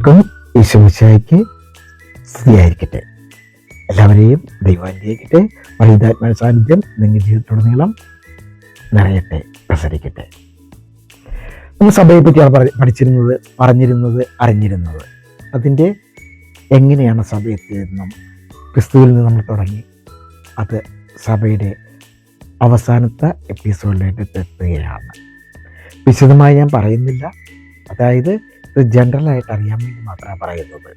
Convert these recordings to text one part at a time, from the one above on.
എല്ലാവർക്കും ഈശ്വമിശായിക്ക് സ്തുതിയായിരിക്കട്ടെ. എല്ലാവരെയും ദൈവാനുഗ്രഹിക്കട്ടെ. വൈദ്യാത്മ സാന്നിധ്യം നിങ്ങൾ ജീവിതത്തിലുടനീളം നിറയട്ടെ പ്രസരിക്കട്ടെ. നമ്മൾ സഭയെ പറ്റിയാണ് പറ- പഠിച്ചിരുന്നത് പറഞ്ഞിരുന്നത് അറിഞ്ഞിരുന്നത്. അതിന്റെ എങ്ങനെയാണ് സഭ എത്തിയതെന്നും ക്രിസ്തുവിൽ നിന്ന് നമ്മൾ തുടങ്ങി. അത് സഭയുടെ അവസാനത്തെ എപ്പിസോഡിലേക്ക് എത്തുകയാണ്. വിശദമായി ഞാൻ പറയുന്നില്ല. അതായത് ഇത് ജനറലായിട്ട് അറിയാൻ വേണ്ടി മാത്രമേ പറയുന്നത്.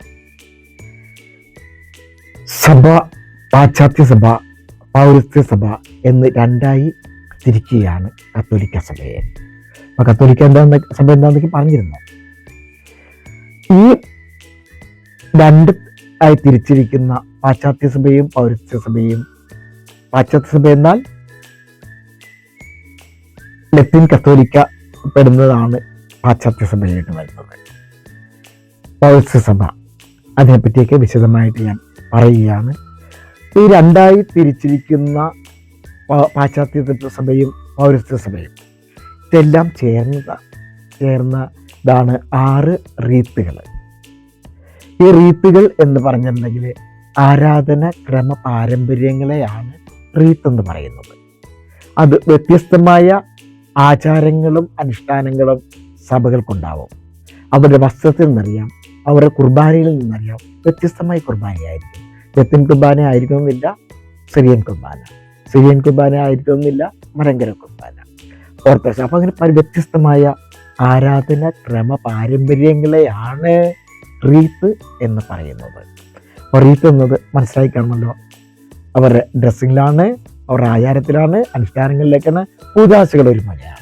സഭ പാശ്ചാത്യ സഭ പൗരസ്ത്യ സഭ എന്ന് രണ്ടായി തിരിക്കുകയാണ് കത്തോലിക്ക സഭയെ. അപ്പൊ കത്തോലിക്ക എന്താന്ന് സഭ എന്താന്നൊക്കെ പറഞ്ഞിരുന്നു. ഈ രണ്ട് ആയി തിരിച്ചിരിക്കുന്ന പാശ്ചാത്യ സഭയും പൗരസ്ത്യ സഭയും പാശ്ചാത്യ സഭ എന്നാൽ ലത്തീൻ കത്തോലിക്ക പെടുന്നതാണ് പാശ്ചാത്യ സഭയിലേക്ക് വരുന്നത്. പൗരസ്ത്യ സഭ അതിനെപ്പറ്റിയൊക്കെ വിശദമായിട്ട് ഞാൻ പറയുകയാണ്. ഈ രണ്ടായി തിരിച്ചിരിക്കുന്ന പാശ്ചാത്യ സഭയും പൗരസ്ത്യ സഭയും ഇതെല്ലാം ചേർന്നതാണ് ചേർന്നതാണ് ആറ് റീത്തുകൾ. ഈ റീത്തുകൾ എന്ന് പറഞ്ഞിട്ടുണ്ടെങ്കിൽ ആരാധന ക്രമ പാരമ്പര്യങ്ങളെയാണ് റീത്ത് എന്ന് പറയുന്നത്. അത് വ്യത്യസ്തമായ ആചാരങ്ങളും അനുഷ്ഠാനങ്ങളും സഭകൾക്കുണ്ടാവും. അവരുടെ വസ്ത്രത്തിൽ നിന്നറിയാം അവരുടെ കുർബാനയിൽ നിന്നറിയാം. വ്യത്യസ്തമായ കുർബാനയായിരിക്കും. ലത്തിൻ കുർബാന ആയിരിക്കണമെന്നില്ല സിറിയൻ കുർബാന. സിറിയൻ കുർബാന ആയിരിക്കണമെന്നില്ല മലങ്കര കുർബാന. ഓർത്തഡോക്സ് അപ്പം അങ്ങനെ പല വ്യത്യസ്തമായ ആരാധന ക്രമ പാരമ്പര്യങ്ങളെയാണ് റീത്ത് എന്ന് പറയുന്നത്. അപ്പോൾ റീത്ത് എന്നത് മനസ്സിലാക്കണമല്ലോ അവരുടെ ഡ്രസ്സിങ്ങിലാണ് അവരുടെ ആചാരത്തിലാണ് അനുഷ്ഠാനങ്ങളിലേക്കാണ്. കൂതാശകൾ ഒരു മലയാണ്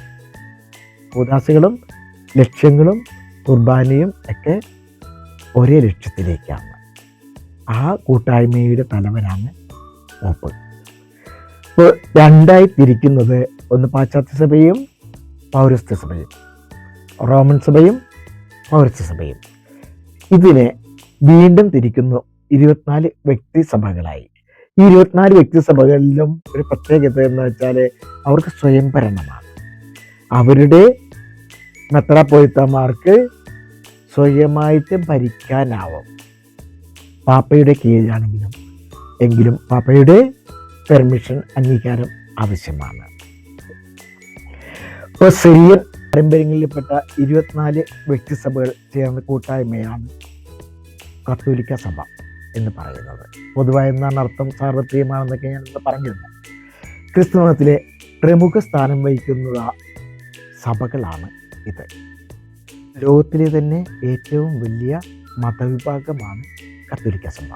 ലക്ഷ്യങ്ങളും കുർബാനയും ഒക്കെ ഒരേ ലക്ഷ്യത്തിലേക്കാണ്. ആ കൂട്ടായ്മയുടെ തലവനാണ് പോപ്പ് ഇപ്പോൾ രണ്ടായി തിരിക്കുന്നത് ഒന്ന് പാശ്ചാത്യ സഭയും പൗരസ്ത്യ സഭയും റോമൻ സഭയും പൗരസ്ത്യ സഭയും. ഇതിനെ വീണ്ടും തിരിക്കുന്നു ഇരുപത്തിനാല് വ്യക്തി സഭകളായി. ഈ ഇരുപത്തിനാല് വ്യക്തി സഭകളിലും ഒരു പ്രത്യേകത എന്ന് വെച്ചാൽ അവർക്ക് സ്വയംഭരണമാണ്. അവരുടെ മെത്രാപ്പോയിത്തമാർക്ക് സ്വയമായിട്ട് ഭരിക്കാനാവും. പാപ്പയുടെ കീഴിലാണെങ്കിലും എങ്കിലും പാപ്പയുടെ പെർമിഷൻ അംഗീകാരം ആവശ്യമാണ്. ഇപ്പോൾ സിറിയൻ പാരമ്പര്യങ്ങളിൽപ്പെട്ട ഇരുപത്തിനാല് വ്യക്തിസഭകൾ ചേർന്ന കൂട്ടായ്മയാണ് കത്തോലിക്ക സഭ എന്ന് പറയുന്നത്. പൊതുവായ എന്നാണ് അർത്ഥം? സാർവത്രികമാണെന്നൊക്കെ ഞാൻ ഇന്ന് പറഞ്ഞിരുന്നു. ക്രിസ്തുമതത്തിലെ പ്രമുഖ സ്ഥാനം വഹിക്കുന്ന സഭകളാണ് ഇത്. ലോകത്തിലെ തന്നെ ഏറ്റവും വലിയ മതവിഭാഗമാണ് കത്തോലിക്ക സഭ.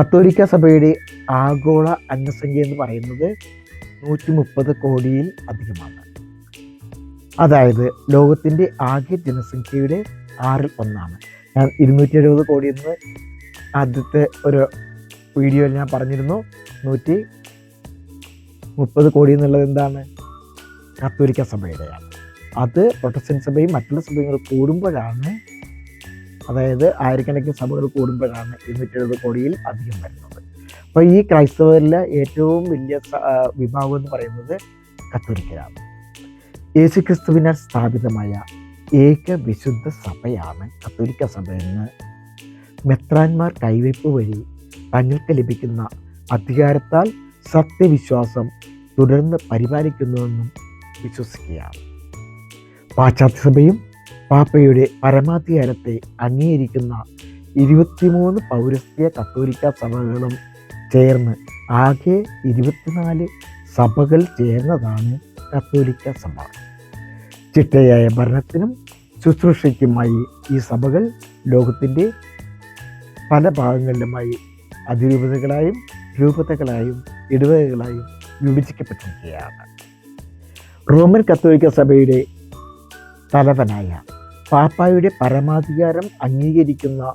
കത്തോലിക്ക സഭയുടെ ആഗോള അംഗസംഖ്യ എന്ന് പറയുന്നത് നൂറ്റി മുപ്പത് കോടിയിൽ അധികമാണ്. അതായത് ലോകത്തിന്റെ ആകെ ജനസംഖ്യയുടെ ആറിൽ ഒന്നാണ്. ഞാൻ ഇരുന്നൂറ്റി എഴുപത് കോടി എന്ന് ആദ്യത്തെ ഒരു വീഡിയോയിൽ ഞാൻ പറഞ്ഞിരുന്നു. നൂറ്റി മുപ്പത് കോടി എന്നുള്ളത് എന്താണ്? കത്തോലിക്ക സഭയുടെയാണ്. അത് പ്രൊട്ടസ്റ്റന്റ് സഭയും മറ്റുള്ള സഭകൾ കൂടുമ്പോഴാണ് അതായത് ആയിരക്കണക്കിന് സഭകൾ കൂടുമ്പോഴാണ് ഇരുന്നൂറ്റി എഴുപത് കോടിയിൽ അധികം വരുന്നത്. അപ്പോൾ ഈ ക്രൈസ്തവരിലെ ഏറ്റവും വലിയ വിഭാഗം എന്ന് പറയുന്നത് കത്തോലിക്കരാണ്. യേശുക്രിസ്തുവിനാൽ സ്ഥാപിതമായ ഏക വിശുദ്ധ സഭയാണ് കത്തോലിക്ക സഭ എന്ന് മെത്രാന്മാർ കൈവയ്പ് വഴി തങ്ങൾക്ക് ലഭിക്കുന്ന അധികാരത്താൽ സത്യവിശ്വാസം തുടർന്ന് പരിപാലിക്കുന്നുവെന്നും വിശ്വസിക്കുകയാണ്. പാശ്ചാത്യ സഭയും പാപ്പയുടെ പരമാധികാരത്തെ അംഗീകരിക്കുന്ന ഇരുപത്തിമൂന്ന് പൗരസ്ത്യ കത്തോലിക്ക സഭകളും ചേർന്ന് ആകെ ഇരുപത്തിനാല് സഭകൾ ചേർന്നതാണ് കത്തോലിക്ക സഭ. ചിട്ടയായ ഭരണത്തിനും ശുശ്രൂഷയ്ക്കുമായി ഈ സഭകൾ ലോകത്തിന്റെ പല ഭാഗങ്ങളിലുമായി അതിരൂപതകളായും രൂപതകളായും ഇടവകകളായും വിഭജിക്കപ്പെട്ടിരിക്കുകയാണ്. റോമൻ കത്തോലിക്ക സഭയുടെ തലവനായ പാപ്പായുടെ പരമാധികാരം അംഗീകരിക്കുന്ന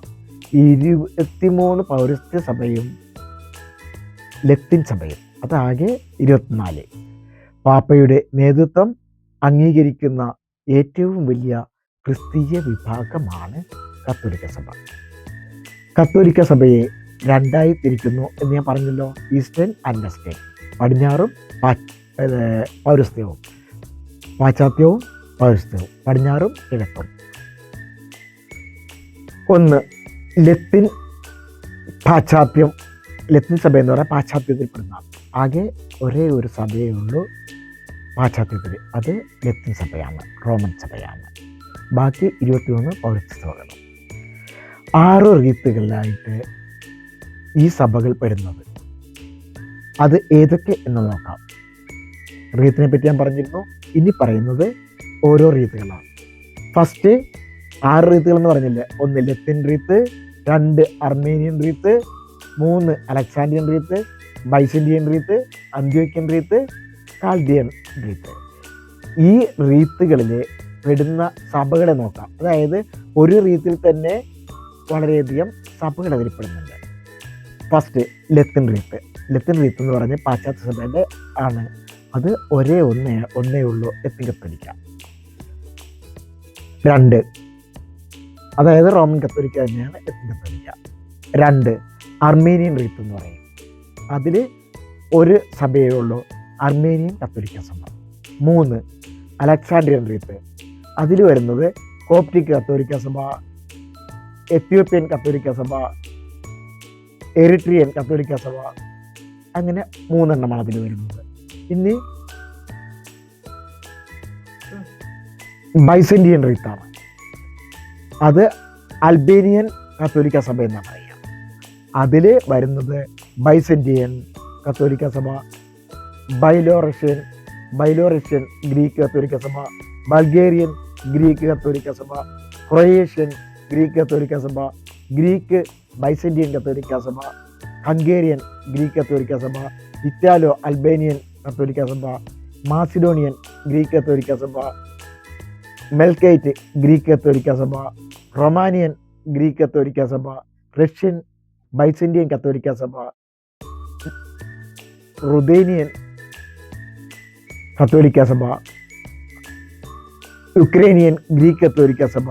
ഇരുപത്തിമൂന്ന് പൗരസ്ത്യ സഭയും ലത്തിൻ സഭയും. അതാകെ ഇരുപത്തിനാല്. പാപ്പയുടെ നേതൃത്വം അംഗീകരിക്കുന്ന ഏറ്റവും വലിയ ക്രിസ്തീയ വിഭാഗമാണ് കത്തോലിക്ക സഭ. കത്തോലിക്ക സഭയെ രണ്ടായി തിരിക്കുന്നു എന്ന് ഞാൻ പറഞ്ഞല്ലോ ഈസ്റ്റേൺ ആൻഡ് വെസ്റ്റേൺ. പടിഞ്ഞാറും പൗരസ്ത്യവും പാശ്ചാത്യവും പൗരസ്ത്യവും പടിഞ്ഞാറും കിഴക്കും. ഒന്ന് ലത്തിൻ പാശ്ചാത്യം ലത്തിൻ സഭ എന്ന് പറഞ്ഞാൽ പാശ്ചാത്യത്തിൽ പെടുന്ന ആകെ ഒരേ ഒരു സഭയേ ഉള്ളൂ പാശ്ചാത്യത്തിൽ. അത് ലത്തിൻ സഭയാണ് റോമൻ സഭയാണ്. ബാക്കി ഇരുപത്തിമൂന്ന് പൗരസ്ത്യ സഭകളും ആറ് റീത്തുകളിലായിട്ട് ഈ സഭകൾ പെടുന്നത്. അത് ഏതൊക്കെ എന്ന് നോക്കാം. റീത്തിനെ പറ്റി ഞാൻ പറഞ്ഞിരുന്നു. ഇനി പറയുന്നത് ഓരോ റീത്തുകളാണ്. ഫസ്റ്റ് ആറ് റീത്തുകൾ എന്ന് പറഞ്ഞില്ലേ? ഒന്ന് ലത്തിൻ റീത്ത് രണ്ട് അർമേനിയൻ റീത്ത് മൂന്ന് അലക്സാൻഡ്രിയൻ റീത്ത് Byzantine wreath Antiochian wreath Chaldean wreath. ഈ റീത്തുകളിൽ പെടുന്ന സഭകളെ നോക്കാം. അതായത് ഒരു റീത്തിൽ തന്നെ വളരെയധികം സഭകൾ അതിൽപ്പെടുന്നുണ്ട് ഫസ്റ്റ് ലത്തിൻ റീത്ത്. ലത്തിൻ റീത്ത് എന്ന് പറഞ്ഞ് പാശ്ചാത്യ സഭയുടെ ആണ്. അത് ഒരേ ഒന്നേ ഒന്നേ ഉള്ളൂ ലത്തിൻ കത്തോലിക്ക രണ്ട്. അതായത് റോമൻ കത്തോലിക്ക തന്നെയാണ് ലത്തിൻ കത്തോലിക്ക രണ്ട് അർമേനിയൻ റീത്ത് എന്ന് പറയും. അതിൽ ഒരു സഭയേ ഉള്ളൂ അർമേനിയൻ കത്തോലിക്ക സഭ. മൂന്ന് അലക്സാൻഡ്രിയൻ റീത്ത്. അതിൽ വരുന്നത് കോപ്റ്റിക് കത്തോലിക്ക സഭ എത്യോപ്യൻ കത്തോലിക്ക സഭ എറിട്രിയൻ കത്തോലിക്ക സഭ അങ്ങനെ മൂന്നെണ്ണമാണ് അതിൽ വരുന്നത്. ഇനി ബൈസന്റിയൻ റീത്താണ് അത് അൽബേനിയൻ കത്തോലിക്ക സഭ എന്നാണ് പറയുക. അതിൽ വരുന്നത് ബൈസെൻഡിയൻ കത്തോലിക്ക സഭ ബൈലോറഷ്യൻ ബൈലോറഷ്യൻ ഗ്രീക്ക് കത്തോലിക്ക സഭ ബൾഗേറിയൻ ഗ്രീക്ക് കത്തോലിക്ക സഭ ക്രൊയേഷ്യൻ ഗ്രീക്ക് കത്തോലിക്ക സഭ ഗ്രീക്ക് ബൈസെൻഡിയൻ കത്തോലിക്ക സഭ ഹംഗേറിയൻ ഗ്രീക്ക് കത്തോലിക്ക സഭ ഇറ്റാലോ അൽബേനിയൻ കത്തോലിക്ക സഭ മാസിഡോണിയൻ ഗ്രീക്ക് കത്തോലിക്ക സഭ മെൽക്കൈറ്റ് ഗ്രീക്ക് കത്തോലിക്ക സഭ റൊമാനിയൻ ഗ്രീക്ക് കത്തോലിക്ക സഭ റഷ്യൻ ബൈസന്റിയൻ കത്തോലിക്ക സഭ റുദേനിയൻ കത്തോലിക്ക സഭ യുക്രേനിയൻ ഗ്രീക്ക് കത്തോലിക്ക സഭ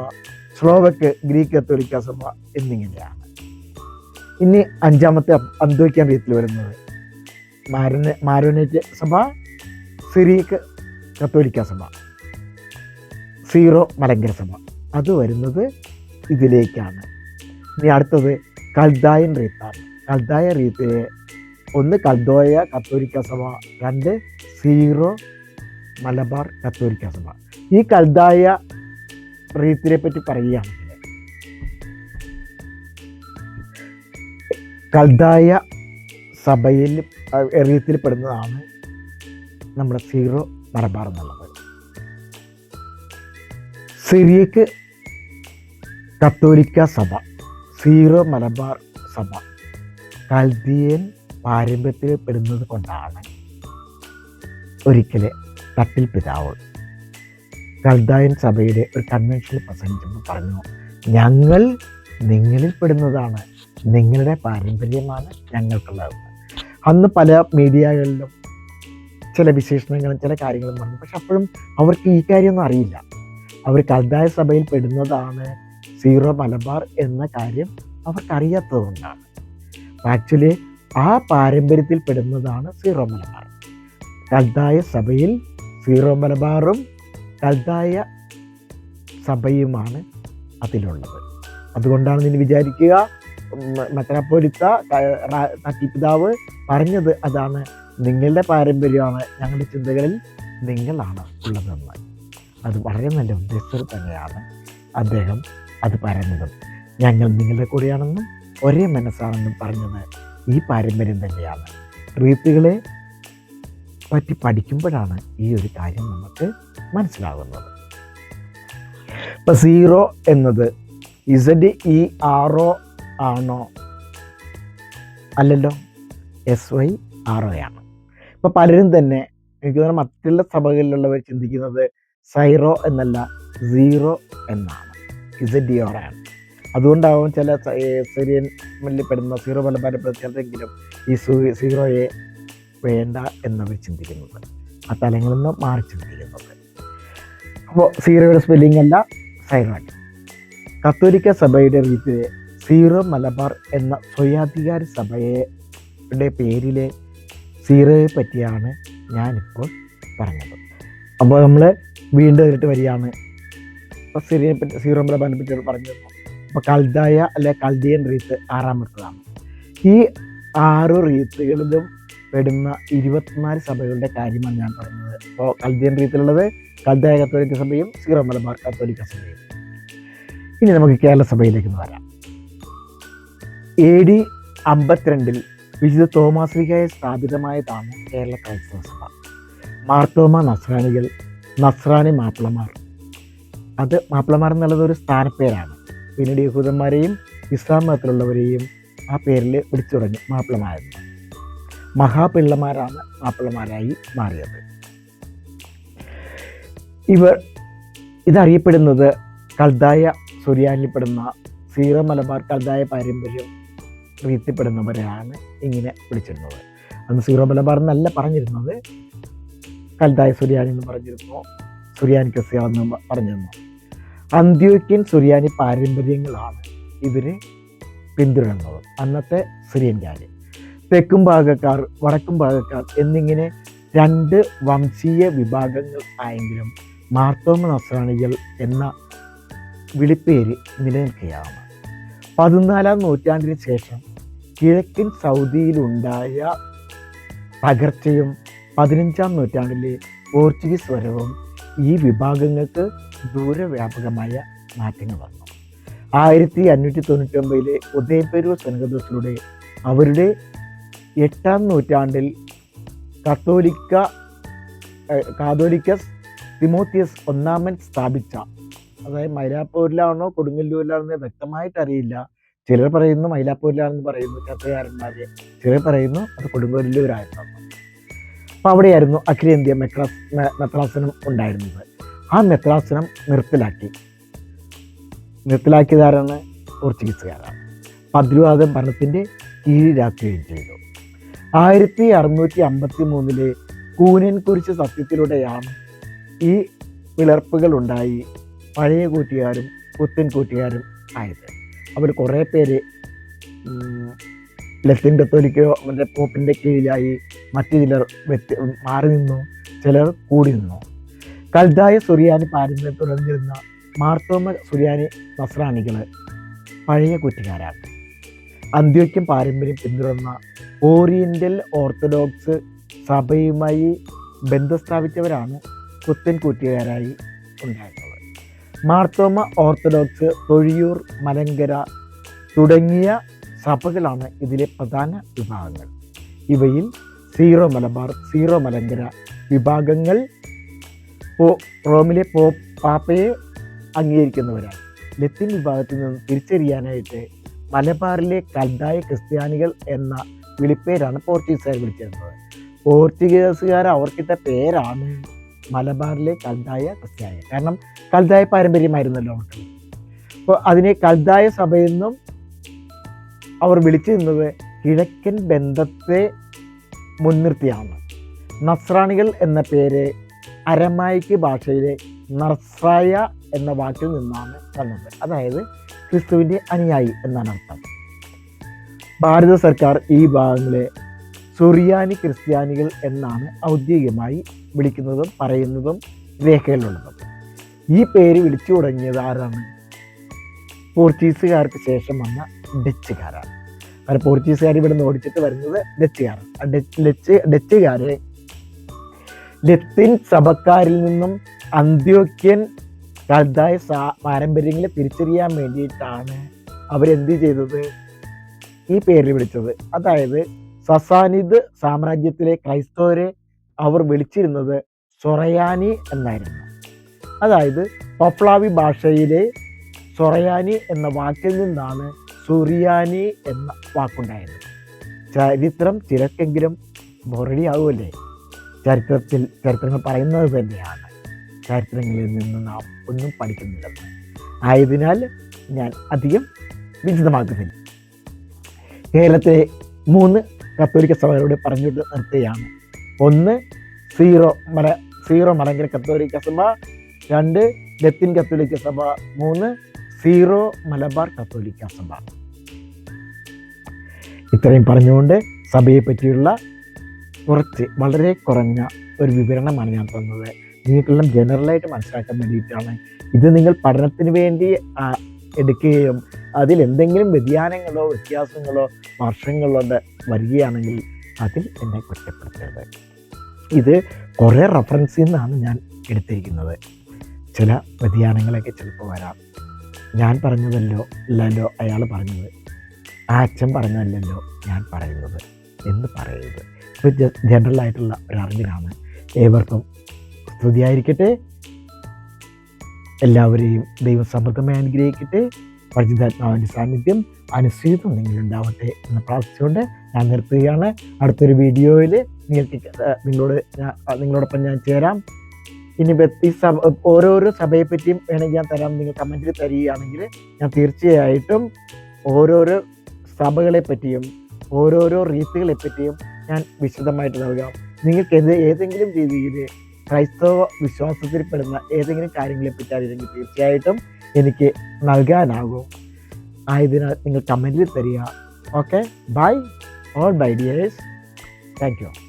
സ്ലോവക്ക് ഗ്രീക്ക് കത്തോലിക്ക സഭ എന്നിങ്ങനെയാണ്. ഇനി അഞ്ചാമത്തെ അന്തോക്യാൻ വീട്ടിൽ വരുന്നത് മാരന മാരോനേറ്റ് സഭ സിറീക്ക് കത്തോലിക്ക സഭ. സീറോ മലങ്കര സഭ. അത് വരുന്നത് ഇതിലേക്കാണ്. ഇനി അടുത്തത് കൽദായൻ റീത്താണ് കൽദായ റീത്തിലെ ഒന്ന് കൽദോയ കത്തോലിക്ക സഭ രണ്ട് സീറോ മലബാർ കത്തോലിക്ക സഭ. ഈ കൽദായ റീത്തിനെ പറ്റി പറയുകയാണെങ്കിൽ കൽദായ സഭയിൽ റീത്തിൽ പെടുന്നതാണ് നമ്മുടെ സീറോ മലബാർ എന്നുള്ളത്. സിറിയക്ക് കത്തോലിക്ക സഭ സീറോ മലബാർ സഭ കൽദിയൻ പാരമ്പര്യത്തിൽ പെടുന്നത് കൊണ്ടാണ് ഒരിക്കലെ തട്ടിൽ പിതാവ് കൽദായൻ സഭയുടെ ഒരു കൺവെൻഷനിൽ പ്രസംഗിച്ചപ്പോൾ പറഞ്ഞു ഞങ്ങൾ നിങ്ങളിൽ പെടുന്നതാണ് നിങ്ങളുടെ പാരമ്പര്യമാണ് ഞങ്ങൾക്കുള്ളത്. അന്ന് പല മീഡിയകളിലും ചില വിശേഷണങ്ങളും ചില കാര്യങ്ങളും പറഞ്ഞു പക്ഷെ അപ്പോഴും അവർക്ക് ഈ കാര്യമൊന്നും അറിയില്ല. അവർ കൽദായ സഭയിൽ പെടുന്നതാണ് സീറോ മലബാർ എന്ന കാര്യം അവർക്കറിയാത്തത് കൊണ്ടാണ് ആക്ച്വലി ആ പാരമ്പര്യത്തിൽ പെടുന്നതാണ് സീറോ മലബാർ. കൽദായ സഭയിൽ സീറോ മലബാറും കൽദായ സഭയുമാണ് അതിലുള്ളത്. അതുകൊണ്ടാണ് നിന്ന് വിചാരിക്കുക മെത്രാപ്പോലിത്ത തട്ടിപ്പിതാവ് പറഞ്ഞത് അതാണ് നിങ്ങളുടെ പാരമ്പര്യമാണ് ഞങ്ങളുടെ ചിന്തകളിൽ നിങ്ങളാണ് ഉള്ളതെന്ന്. അത് വളരെ നല്ല ഉദ്ദേശത്തിൽ തന്നെയാണ് അദ്ദേഹം അത് പറഞ്ഞതും ഞങ്ങൾ നിങ്ങളുടെ കൂടെയാണെന്നും ഒരേ മനസ്സാണെന്നും പറഞ്ഞത് ഈ പാരമ്പര്യം തന്നെയാണ്. റീത്തുകളെ പറ്റി പഠിക്കുമ്പോഴാണ് ഈ ഒരു കാര്യം നമുക്ക് മനസ്സിലാകുന്നത്. ഇപ്പം സീറോ എന്നത് ഇസഡ് ഇ ഒ ആണോ? അല്ലല്ലോ എസ് വൈ ആർ ഒ ആണ് ഇപ്പം പലരും തന്നെ എനിക്ക് തോന്നുന്നു മറ്റുള്ള സഭകളിലുള്ളവർ ചിന്തിക്കുന്നത് സൈറോ എന്നല്ല സീറോ എന്നാണ്. ഇസഡ് ആണ് അതുകൊണ്ടാവും ചില സിറിയൻ മല്ലിപ്പെടുന്ന സീറോ മലബാരെ ചിലരെങ്കിലും ഈ സീറോയെ വേണ്ട എന്നവർ ചിന്തിക്കുന്നത് ആ തലങ്ങളിൽ നിന്ന് മാറി ചിന്തിക്കുന്നത്. അപ്പോൾ സീറോയുടെ സ്പെല്ലിംഗ് അല്ല സൈറോ കത്തോലിക്ക സഭയുടെ രീതിയിൽ സീറോ മലബാർ എന്ന സ്വയാധികാര സഭയുടെ പേരിലെ സീറോയെ പറ്റിയാണ് ഞാനിപ്പോൾ പറഞ്ഞത്. അപ്പോൾ നമ്മൾ വീണ്ടും അതിട്ട് വരികയാണ്. അപ്പോൾ സിറിയെ പറ്റി സീറോ മലബാറിനെ പറ്റി പറഞ്ഞു അപ്പോൾ കൽദായ അല്ലെ കൽദിയൻ റീത്ത് ആറാമത്തതാണ് ഈ ആറ് റീത്തുകളിലും പെടുന്ന ഇരുപത്തിനാല് സഭകളുടെ കാര്യമാണ് ഞാൻ പറഞ്ഞത്. അപ്പോൾ കൽദിയൻ റീത്തിലുള്ളത് കൽദായ കത്തോലിക്ക സഭയും സീറോ മലബാർ കത്തോലിക്ക സഭയും. ഇനി നമുക്ക് കേരള സഭയിലേക്ക് വരാം. എ ഡി അമ്പത്തിരണ്ടിൽ വിശുദ്ധ തോമാശ്രീകായ സ്ഥാപിതമായതാണ് കേരള ക്രൈസ്തവ സഭ. മാർത്തോമ നസ്രാണികൾ നസ്രാണി മാപ്പിളമാർ. അത് മാപ്പിളമാർ എന്നുള്ളത് ഒരു സ്ഥാനപ്പേരാണ് പിന്നീട് യഹൂദന്മാരെയും ഇസ്ലാം മതത്തിലുള്ളവരെയും ആ പേരിൽ വിളിച്ചു തുടങ്ങി മാപ്പിളമാരെന്ന്. മഹാപിള്ളമാരാണ് മാപ്പിളമാരായി മാറിയത്. ഇവർ ഇതറിയപ്പെടുന്നത് കൽദായ സുറിയാനിൽപ്പെടുന്ന സീറോ മലബാർ കൽദായ പാരമ്പര്യം റീത്തിപ്പെടുന്നവരെയാണ് ഇങ്ങനെ വിളിച്ചിരുന്നത്. അന്ന് സീറോ മലബാർ എന്നല്ല പറഞ്ഞിരുന്നത്. കൽദായ സുറിയാനി എന്ന് പറഞ്ഞിരുന്നു. സുറിയാനി ക്രിസ്ത്യ എന്ന് പറഞ്ഞിരുന്നു. അന്ത്യോക്യൻ സുറിയാനി പാരമ്പര്യങ്ങളാണ് ഇവർ പിന്തുടരുന്നത് അന്നത്തെ സിറിയൻകാർ തെക്കും ഭാഗക്കാർ വടക്കും ഭാഗക്കാർ എന്നിങ്ങനെ രണ്ട് വംശീയ വിഭാഗങ്ങൾ ആയെങ്കിലും മാർത്തോമ നസ്രാണികൾ എന്ന വിളിപ്പേര് നിലനിൽക്കുകയാണ്. പതിനാലാം നൂറ്റാണ്ടിന് ശേഷം കിഴക്കൻ സൗദിയിലുണ്ടായ തകർച്ചയും പതിനഞ്ചാം നൂറ്റാണ്ടിലെ പോർച്ചുഗീസ് വരവും ഈ വിഭാഗങ്ങൾക്ക് ദൂരവ്യാപകമായ മാറ്റങ്ങൾ വന്നു. ആയിരത്തി അഞ്ഞൂറ്റി തൊണ്ണൂറ്റി ഒമ്പതിലെ ഉദയപേരൂർ സെനഗദോസിലൂടെ അവരുടെ എട്ടാം നൂറ്റാണ്ടിൽ കത്തോലിക്ക കാതോലിക്ക കാതോലിക്കസ് തിമോത്തിയസ് ഒന്നാമൻ സ്ഥാപിച്ച അതായത് മൈലാപ്പൂരിലാണോ കൊടുങ്ങല്ലൂരിലാണെന്ന് വ്യക്തമായിട്ട് അറിയില്ല. ചിലർ പറയുന്നു മൈലാപ്പൂരിലാണെന്ന് പറയുന്നു ചത്തയാരന്മാരെ ചിലർ പറയുന്നു അത് കൊടുങ്ങല്ലൂരായിരുന്നു. അപ്പോൾ അവിടെയായിരുന്നു അഖിലേന്ത്യ മെത്രാസ് മെത്രാസനം ഉണ്ടായിരുന്നത്. ആ മെത്രാസനം നിർത്തലാക്കി. നിർത്തലാക്കിയതാരാണ്? പോർച്ചുഗീസുകാരാണ്. പദ്രുവാദം ഭരണത്തിന്റെ കീഴിലാക്കുകയും ചെയ്തു. ആയിരത്തി അറുന്നൂറ്റി അമ്പത്തി മൂന്നിലെ കൂനൻ കുരിശ് സത്യത്തിലൂടെയാണ് ഈ പിളർപ്പുകൾ ഉണ്ടായി പഴയ കൂട്ടുകാരും പുത്തൻ കൂട്ടുകാരും ആയത്. അവർ കുറേ പേര് ലത്തീൻ കത്തോലിക്കോ മറ്റേ പോപ്പിന്റെ കീഴിലായി മറ്റു ചിലർ വ്യത്യ മാറി നിന്നു. ചിലർ കൂടി നിന്നു. കൽദായ സുറിയാനി പാരമ്പര്യം തുടർന്നിരുന്ന മാർത്തോമ സുറിയാനി നസ്രാണികൾ പഴയ കുറ്റുകാരാണ് അന്ത്യോക്യം പാരമ്പര്യം പിന്തുടർന്ന ഓറിയന്റൽ ഓർത്തഡോക്സ് സഭയുമായി ബന്ധം സ്ഥാപിച്ചവരാണ് കുത്തൻ കൂറ്റുകാരായി ഉണ്ടായിരുന്നത്. മാർത്തോമ ഓർത്തഡോക്സ് തൊഴിയൂർ മലങ്കര തുടങ്ങിയ സഭകളാണ് ഇതിലെ പ്രധാന വിഭാഗങ്ങൾ. ഇവയിൽ സീറോ മലബാർ സീറോ മലങ്കര വിഭാഗങ്ങൾ പോ- റോമിലെ പോ പാപ്പയെ അംഗീകരിക്കുന്നവരാണ്. ലത്തീൻ വിഭാഗത്തിൽ നിന്ന് തിരിച്ചറിയാനായിട്ട് മലബാറിലെ കൽദായ ക്രിസ്ത്യാനികൾ എന്ന വിളിപ്പേരാണ് പോർച്ചുഗീസുകാർ വിളിച്ചിരുന്നത്. പോർച്ചുഗീസുകാർ അവർക്കിട്ട പേരാണ് മലബാറിലെ കൽദായ ക്രിസ്ത്യാനി കാരണം കൽദായ പാരമ്പര്യമായിരുന്നല്ലോ അവർക്ക്. അപ്പോൾ അതിനെ കൽദായ സഭയിൽ നിന്നും വിളിച്ചു വിളിച്ചിരുന്നത് കിഴക്കൻ ബന്ധത്തെ മുൻനിർത്തിയാണ്. നസ്രാണികൾ എന്ന പേര് അരമായിക്ക് ഭാഷയിലെ നർസായ എന്ന വാക്കിൽ നിന്നാണ് വന്നത്. അതായത് ക്രിസ്തുവിന്റെ അനുയായി എന്നാണ് അർത്ഥം. ഭാരത സർക്കാർ ഈ ഭാഗങ്ങളെ സുറിയാനി ക്രിസ്ത്യാനികൾ എന്നാണ് ഔദ്യോഗികമായി വിളിക്കുന്നതും പറയുന്നതും രേഖകളിലുള്ളതും ഈ പേര് വിളിച്ചു തുടങ്ങിയത് ആരാണ്? പോർച്ചുഗീസുകാർക്ക് ശേഷം വന്ന ഡച്ചുകാരാണ്. കാരണം പോർച്ചുഗീസുകാർ ഇവിടെ നിന്ന് ഓടിച്ചിട്ട് വരുന്നത് ഡച്ചുകാരാണ്. ഡച്ച് ഡച്ച് ഡച്ചുകാരെ ലത്തിൻ സഭക്കാരിൽ നിന്നും അന്ത്യോക്യൻ കൽദായ സാ- പാരമ്പര്യങ്ങളെ തിരിച്ചറിയാൻ വേണ്ടിയിട്ടാണ് അവരെന്ത് ചെയ്തത്? ഈ പേരിൽ വിളിച്ചത്. അതായത് സസാനിദ് സാമ്രാജ്യത്തിലെ ക്രൈസ്തവരെ അവർ വിളിച്ചിരുന്നത് സൊറയാനി എന്നായിരുന്നു. അതായത് പപ്ലാവി ഭാഷയിലെ സൊറയാനി എന്ന വാക്കിൽ നിന്നാണ് സുറിയാനി എന്ന വാക്കുണ്ടായിരുന്നു. ചരിത്രം ചിലക്കെങ്കിലും ബോറടിയാവുമല്ലേ ചരിത്രത്തിൽ ചരിത്രങ്ങൾ പറയുന്നത് തന്നെയാണ്. ചരിത്രങ്ങളിൽ നിന്ന് നാം ഒന്നും പഠിക്കുന്നില്ലെന്ന് ആയതിനാൽ ഞാൻ അധികം വിചിതമാക്കുന്നില്ല കേരളത്തിലെ മൂന്ന് കത്തോലിക്ക സഭകളോട് പറഞ്ഞുകൊണ്ട് നിർത്തുകയാണ്. ഒന്ന് സീറോ മല സീറോ മലങ്കര കത്തോലിക്ക സഭ. രണ്ട് ലത്തിൻ കത്തോലിക്ക സഭ. മൂന്ന് സീറോ മലബാർ കത്തോലിക്ക സഭ. ഇത്രയും പറഞ്ഞുകൊണ്ട് സഭയെ പറ്റിയുള്ള കുറച്ച് വളരെ കുറഞ്ഞ ഒരു വിവരണമാണ് ഞാൻ തന്നത്. നിങ്ങൾക്കെല്ലാം ജനറലായിട്ട് മനസ്സിലാക്കാൻ വേണ്ടിയിട്ടാണ്. ഇത് നിങ്ങൾ പഠനത്തിന് വേണ്ടി എടുക്കുകയും അതിൽ എന്തെങ്കിലും വ്യതിയാനങ്ങളോ വ്യത്യാസങ്ങളോ വർഷങ്ങളോ വരികയാണെങ്കിൽ അതിൽ എന്നെ കുറ്റപ്പെടുത്തരുത്. ഇത് കുറേ റെഫറൻസിൽ നിന്നാണ് ഞാൻ എടുത്തിരിക്കുന്നത്. ചില വ്യതിയാനങ്ങളൊക്കെ ചിലപ്പോൾ വരാം. ഞാൻ പറഞ്ഞതല്ലോ അല്ലല്ലോ അയാൾ പറഞ്ഞത്. ആ അച്ഛൻ പറഞ്ഞതല്ലല്ലോ ഞാൻ പറയുന്നത് എന്ന് പറയരുത്. ഇപ്പോൾ ജനറൽ ആയിട്ടുള്ള ഒരു അറിവിനാണ് ഏവർക്കും സ്തുതിയായിരിക്കട്ടെ. എല്ലാവരെയും ദൈവം സമൃദ്ധമായി അനുഗ്രഹിക്കട്ടെ. പരിചിതാത്മാവിന്റെ സാന്നിധ്യം അനുസരിതം നിങ്ങളുണ്ടാവട്ടെ എന്ന് പ്രാർത്ഥിച്ചുകൊണ്ട് ഞാൻ നിർത്തുകയാണ്. അടുത്തൊരു വീഡിയോയിൽ നിങ്ങൾക്ക് നിങ്ങളോട് നിങ്ങളോടൊപ്പം ഞാൻ ചേരാം. ഇനി ഈ സഭ ഓരോരോ സഭയെ പറ്റിയും വേണമെങ്കിൽ ഞാൻ തരാം. നിങ്ങൾ കമന്റിൽ തരികയാണെങ്കിൽ ഞാൻ തീർച്ചയായിട്ടും ഓരോരോ സഭകളെ പറ്റിയും ഓരോരോ റീത്തുകളെ പറ്റിയും ഞാൻ വിശദമായിട്ട് നൽകാം. നിങ്ങൾക്ക് ഏത് ഏതെങ്കിലും രീതിയിൽ ക്രൈസ്തവ വിശ്വാസത്തിൽ പെടുന്ന ഏതെങ്കിലും കാര്യങ്ങളെ പറ്റി അറിയില്ലെങ്കിൽ തീർച്ചയായിട്ടും എനിക്ക് നൽകാനാകും. ആയതിനാൽ നിങ്ങൾ കമന്റിൽ തരിക. Okay? Bye all bye dears thank you